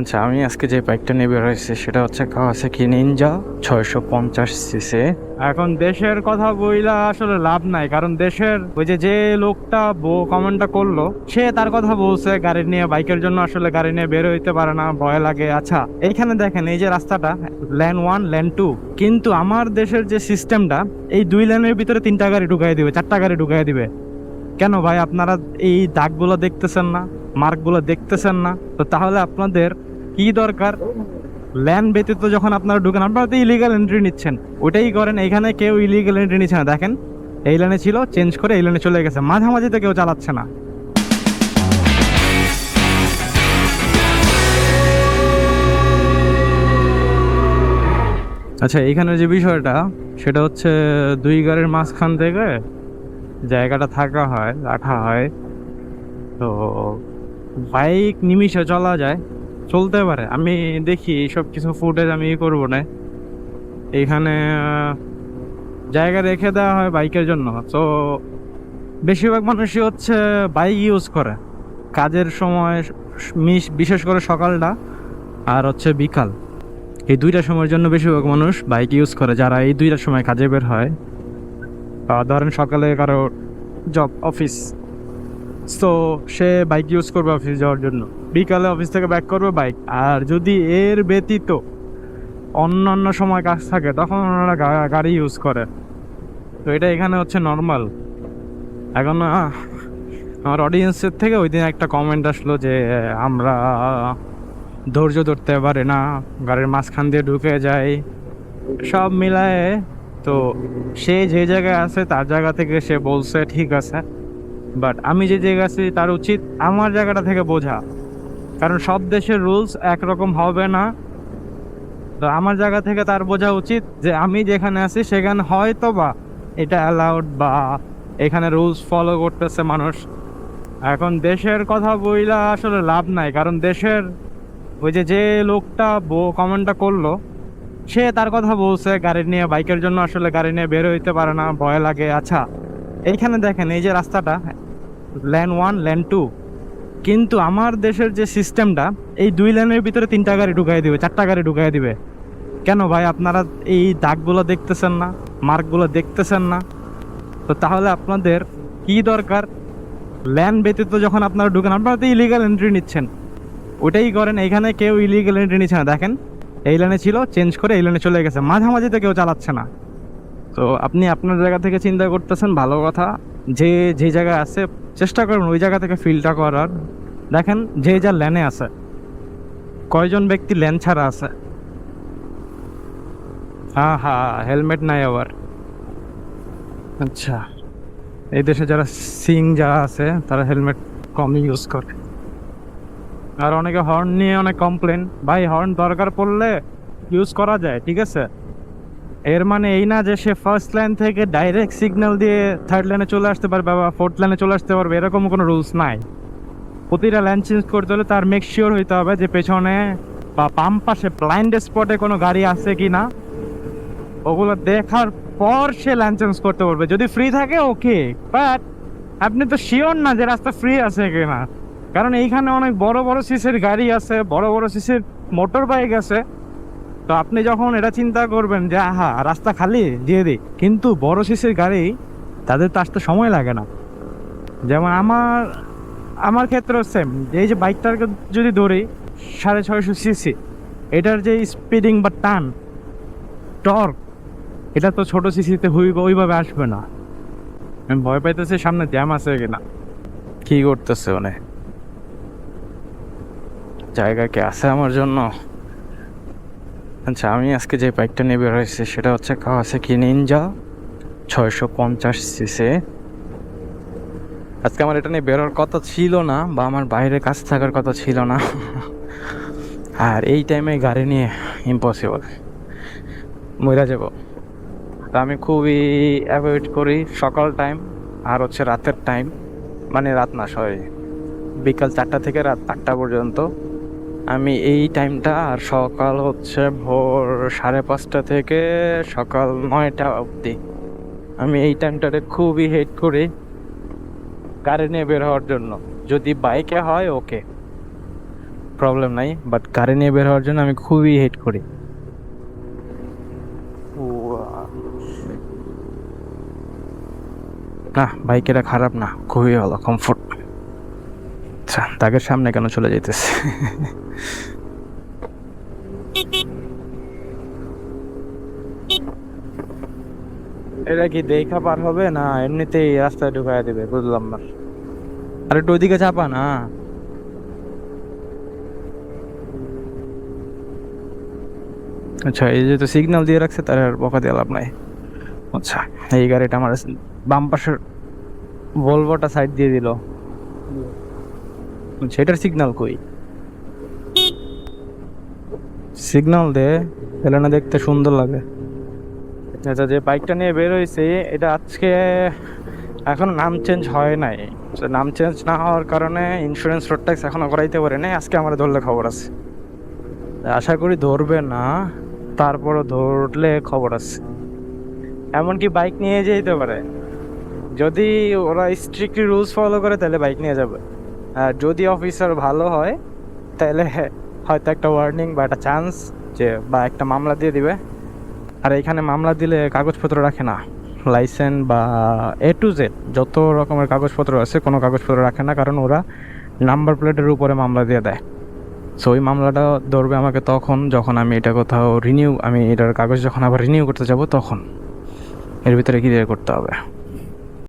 আচ্ছা আমি আজকে যে বাইকটা নিয়ে বের হয়েছি, সেটা হচ্ছে কাওয়াসাকি নিনজা ছয়শো পঞ্চাশ সিসি এখন দেশের কথা বইলা আসলে লাভ নাই, কারণ দেশের ওই যে যে লোকটা কমেন্টটা করল, সে তার কথা বলছে, গাড়ি নিয়ে বাইকের জন্য আসলে গাড়ি নিয়ে বের হইতে পারে না, ভয় লাগে। আচ্ছা এইখানে দেখেন, এই যে রাস্তাটা ল্যান ওয়ান ল্যান টু কিন্তু আমার দেশের যে সিস্টেমটা এই দুই ল্যানের ভিতরে তিনটা গাড়ি ঢুকাই দিবে, চারটা গাড়ি ঢুকাই দিবে। কেন ভাই, আপনারা এই দাগগুলো দেখতেছেন না মার্কগুলো দেখতেছেন না? তো তাহলে আপনাদের কি দরকার? ল্যান্ড ব্যতীত যখন আপনারা ঢুকেন, আপনারা তো ইলিগাল এন্ট্রি নিচ্ছেন। ওটাই করেন, এখানে কেউ ইলিগাল এন্ট্রি নিচ্ছে না। দেখেন, এই লাইনে ছিল চেঞ্জ করে এই লাইনে চলে গেছে। মাঝামাঝি তো কেউ চালাচ্ছে না। আচ্ছা এইখানে যে বিষয়টা, সেটা হচ্ছে দুই গাড়ির মাঝখান থেকে জায়গাটা থাকা হয়, রাখা হয়। তো বাইক নিমিষে চলা যায়। চলতে পারে। আমি দেখি সব কিছু ফুটেজ আমি করব না। এইখানে জায়গা রেখে দেওয়া হয় বাইকের জন্য। তো বেশিরভাগ মানুষই হচ্ছে বাইক ইউজ করে। কাজের সময় বিশেষ করে সকালটা আর হচ্ছে বিকাল। এই দুইটা সময়ের জন্য বেশিরভাগ মানুষ বাইক ইউজ করে। যারা এই দুইটার সময় কাজে বের হয় ধরেন সকালে কারও জব অফিস তো সে বাইক ইউজ করবে অফিস যাওয়ার জন্য। বিকালে অফিস থেকে ব্যাক করবে বাইক আর যদি এর ব্যতীত অন্যান্য সময় কাজ থাকে, তখন ওনারা গাড়ি ইউজ করে। তো এটা এখানে হচ্ছে নর্মাল এখন আমার অডিয়েন্সের থেকে ওই দিন একটা কমেন্ট আসলো যে, আমরা ধৈর্য ধরতে পারে না। গাড়ির মাঝখান দিয়ে ঢুকে যায় সব মিলায়ে তো সে যে জায়গায় আছে, তার জায়গা থেকে সে বলছে, ঠিক আছে। বাট আমি যে জায়গায় আছি, তার উচিত আমার জায়গাটা থেকে বোঝা। কারণ সব দেশের রুলস একরকম হবে না। তো আমার জায়গা থেকে তার বোঝা উচিত যে আমি যেখানে আছি, সেখানে হয়তো বা এটা অ্যালাউড বা এখানে রুলস ফলো করতেছে মানুষ। এখন দেশের কথা বইলা আসলে লাভ নাই, কারণ দেশের ওই যে যে লোকটা কমেন্টটা করল, সে তার কথা বলছে, গাড়ি নিয়ে, বাইকের জন্য আসলে গাড়ি নিয়ে বের হইতে পারে না, ভয় লাগে। আচ্ছা এইখানে দেখেন, এই যে রাস্তাটা ল্যান ওয়ান, ল্যান টু। কিন্তু আমার দেশের যে সিস্টেমটা, এই দুই ল্যানের ভিতরে তিনটা গাড়ি ঢুকাই দিবে, চারটা গাড়ি ঢুকাই দিবে। কেন ভাই, আপনারা এই দাগগুলো দেখতেছেন না, মার্কগুলো দেখতেছেন না? তো তাহলে আপনাদের কি দরকার? ল্যান্ড ব্যতীত যখন আপনারা ঢুকেন, আপনারা তো ইলিগাল এন্ট্রি নিচ্ছেন। ওটাই করেন, এখানে কেউ ইলিগাল এন্ট্রি নিচ্ছে না। দেখেন, এই লাইনে ছিল চেঞ্জ করে এই লাইনে চলে গেছে। মাঝামাঝি তো কেউ চালাচ্ছে না। তো আপনি আপনার জায়গা থেকে চিন্তা করতেছেন, ভালো কথা। যে যে জায়গায় আছে চেষ্টা করুন ওই জায়গা থেকে ফিলটা করার। দেখেন যে যা ল্যানে আছে, কয়জন ব্যক্তি ল্যান ছাড়া আছে? হ্যাঁ হ্যাঁ হেলমেট নাই আবার। আচ্ছা এই দেশে যারা সিং যারা আছে, তারা হেলমেট কম ইউজ করে। আর অনেকে হর্ন নিয়ে অনেক কমপ্লেন ভাই হর্ন দরকার পড়লে ইউজ করা যায়, ঠিক আছে? এর মানে এই না যে সে ফার্স্ট লাইন থেকে ডাইরেক্ট সিগন্যাল দিয়ে থার্ড লাইনে চলে আসতে পারবে বা ফোর্থ লাইনে চলে আসতে পারবে, এরকম কোনো রুলস নাই। প্রতিটা লাইন চেঞ্জ করতে হলে তার মেক শিওর হইতে হবে যে পেছনে বা পাম্প পাশে ব্লাইন্ড স্পটে কোনো গাড়ি আছে কি না। ওগুলো দেখার পর সে লাইন চেঞ্জ করতে পারবে। যদি ফ্রি থাকে ওকে বাট আপনি তো শিওর না যে রাস্তা ফ্রি আছে কি না। কারণ এইখানে অনেক বড় বড় সিসির গাড়ি আছে, বড় বড় সিসির মোটর বাইক আছে। তো আপনি যখন এটা চিন্তা করবেন যে, আহা, রাস্তা খালি, দিয়ে দিই। কিন্তু বড় সিসির গাড়ি, তাদের তো আসতে সময় লাগে না। যেমন আমার আমার ক্ষেত্রেও সেম এই যে বাইকটাকে যদি ধরি, সাড়ে ছয়শো সিসি এটার যে স্পিডিং বা টান টর্ক এটা তো ছোটো সিসিতে ওইভাবে আসবে না। আমি ভয় পাইতেছি সামনে জ্যাম আছে কিনা কি করতেছে মানে জায়গা কি আছে আমার জন্য? আচ্ছা আমি আজকে যে বাইকটা নিয়ে বের হয়েছি সেটা হচ্ছে কাওয়াসাকি নিনজা ছয়শো পঞ্চাশ সিসে আজকে আমার এটা নিয়ে বেরোর কথা ছিল না বা আমার বাইরে কাজ থাকার কথা ছিল না। আর এই টাইমে গাড়ি নিয়ে ইম্পসিবল মইরা যাব। তা আমি খুবই অ্যাভয়েড করি সকাল টাইম আর হচ্ছে রাতের টাইম মানে রাত না সরি বিকাল চারটা থেকে রাত আটটা পর্যন্ত। আমি এই টাইমটা আর সকাল হচ্ছে ভোর সাড়ে পাঁচটা থেকে সকাল নয়টা অবধি। আমি এই টাইমটাতে খুবই হেট করি গাড়ি নিয়ে বের হওয়ার জন্য। যদি বাইকে হয় ওকে প্রবলেম নাই বাট গাড়ি নিয়ে বের হওয়ার জন্য আমি খুবই হেট করি। না বাইকেরা খারাপ না, খুবই ভালো কমফোর্ট আচ্ছা তাকের সামনে কেন চলে যেতেছে এটা কি দেখা পার হবে? না এমনিতেই রাস্তায় ঢুকাই দেবে বুঝলাম না। আর একটু ওইদিকে চাপা না? আচ্ছা এই যে তো সিগন্যাল দিয়ে রাখছে তার আর বকা দিয়ে লাভ নাই। আচ্ছা এই গাড়িটা আমার বাম পাশের ভলভোটা সাইড দিয়ে দিল। সেটার সিগনাল কই? সিগনাল দে তাহলে না দেখতে সুন্দর লাগে। আচ্ছা যে বাইকটা নিয়ে বের হয়েছে, এটা আজকে এখন নাম চেঞ্জ হয় নাই। নাম চেঞ্জ না হওয়ার কারণে ইন্স্যুরেন্স রোড ট্যাক্স এখনও করাইতে পারে নাই, আজকে আমার ধরলে খবর আছে। আশা করি ধরবে না, তারপরও ধরলে খবর আছে। এমনকি বাইক নিয়ে যেতে পারে। যদি ওরা স্ট্রিক্টলি রুলস ফলো করে, তাহলে বাইক নিয়ে যাবে। যদি অফিসার ভালো হয়, তাহলে হয়তো একটা ওয়ার্নিং বা একটা চান্স যে, বা একটা মামলা দিয়ে দিবে। আর এখানে মামলা দিলে কাগজপত্র রাখে না। লাইসেন্স বা এ টু জেড যত রকমের কাগজপত্র আছে, কোনো কাগজপত্র রাখে না, কারণ ওরা নাম্বার প্লেটের উপরে মামলা দিয়ে দেয়। সো ওই মামলাটা ধরবে আমাকে তখন, যখন আমি এটা কোথাও রিনিউ আমি এটার কাগজ যখন আবার রিনিউ করতে যাব, তখন। এর ভিতরে ক্লিয়ার করতে হবে।